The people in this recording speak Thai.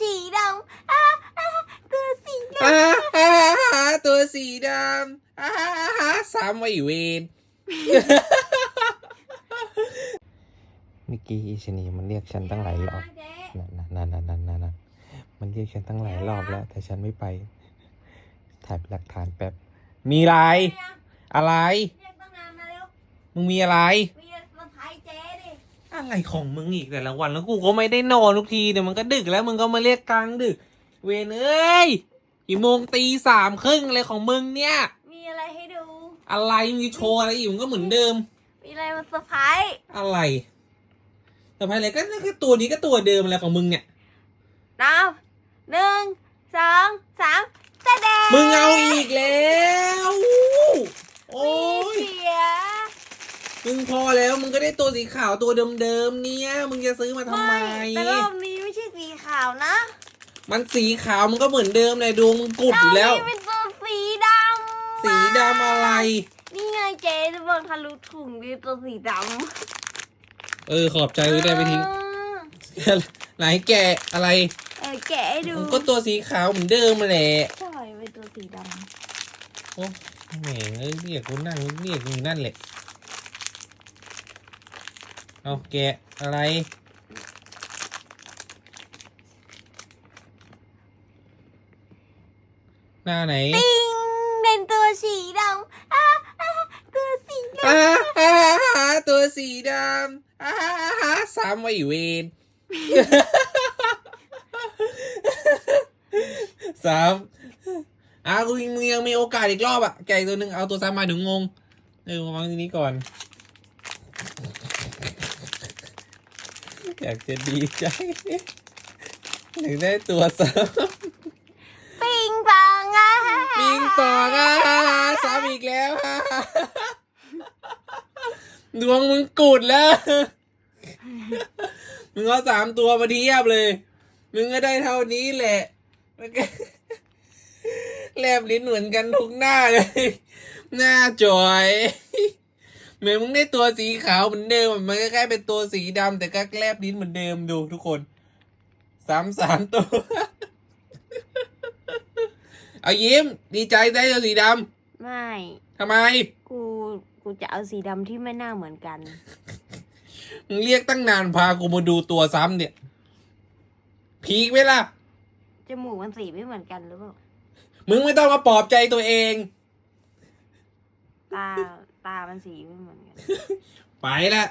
สีดำอ่าอ่าตัวสีดอ่าฮ่าฮ่าตัวสีดำอ่าฮ่าฮ่าซ้ำไว้อีเวนเมื่อกี้อีชนีมันเรียกฉันตั้งหลายรอบเจ๊นั่นนั่นนั่นนั่นนั่นนั่นมันเรียกฉันตั้งหลายรอบแล้ว แต่ฉันไม่ไป ถ่ายเป็นหลักฐานแป๊บ มีอะไร อะไร เรียกตั้งนานมาแล้วมึงมีอะไรมีเซอร์ไพรส์เจ๊ดิ อะไรของมึงอีกแต่ละวัน แล้วกูก็ไม่ได้นอนทุกทีเดี๋ยวมันก็ดึกแล้วมึงก็มาเรียกกลางดึก เวนเอ้ยกี่โมงตีสามครึ่งอะไรของมึงเนี่ย มีอะไรให้ดู อะไรมึงจะโชว์อะไรอีกมึงก็เหมือนเดิม มีอะไรมาเซอร์ไพรส์อะไรแต่ภายอะไรก็นั่นก็ตัวนี้ก็ตัวเดิมอะไรของมึงเนี่ยนับหนึ่งสองสามแสดงมึงเอาอีกแล้ว โอ้ย เสีย มึงพอแล้วมึงก็ได้ตัวสีขาวตัวเดิมๆเนี่ย มึงจะซื้อมาทำไม แต่รอบนี้ไม่ใช่สีขาวนะมันสีขาวมันก็เหมือนเดิมเลยดวงมึงกุดอยู่แล้วรบนี้เป็นตัวสีดำสีดำอะไร นี่ไงเจ๊จะบอกทะลุถุงดีตัวสีดำเออขอบใจไว้ได้ไปทิ้งไหนแกะอะไรเออแกะให้ดูมันก็ตัวสีขาวเหมือนเดิมมาแหละใช่เป็นตัวสีดโอ้แหมเอ้ยเรียกกูนั่งเรียกมึงนั่นแหละ เอาแกะอะไร หน้าไหนำปิ้งเป็นตัวสีดำอ่าอ่าตัวสีดอ่าฮ่าฮ่าตัวสีดำอ่าฮ่าฮ่าซ้ำไว้อีเวนซ้ำอะกูยังมึงยังมีโอกาสอีกรอบอะ แกะอีกตัวหนึ่งเอาตัวซ้ำมาถึงงง เออมาวางที่นี้ก่อน อยากจะดีใจถึงได้ตัวซ้ำปิ้งปังอะำปิงปองอะซ้ำอีกแล้วอะดวงมึงกุดแล้ว มึงเอาสามตัวมาเทียบเลย มึงก็ได้เท่านี้แหละแล้วก็แลบลิ้นเหมือนกันทุกหน้าเลย หน้าจอย เหมือนมึงได้ตัวสีขาวเหมือนเดิมมันก็แค่เป็นตัวสีดำแต่ก็แลบลิ้นเหมือนเดิมดูทุกคนสามสามตัว เอายิ้ม ดีใจได้ตัวสีดไม่ำทำไม กูกูจะเอาสีดำที่ไม่น่าเหมือนกัน มึงเรียกตั้งนานพากูมาดูตัวซ้ำเนี่ยพีคไหมล่ะจมูกมันสีไม่เหมือนกันหรือเปล่ามึงไม่ต้องมาปลอบใจตัวเองตา ตามันสีไม่เหมือนกัน ไปละ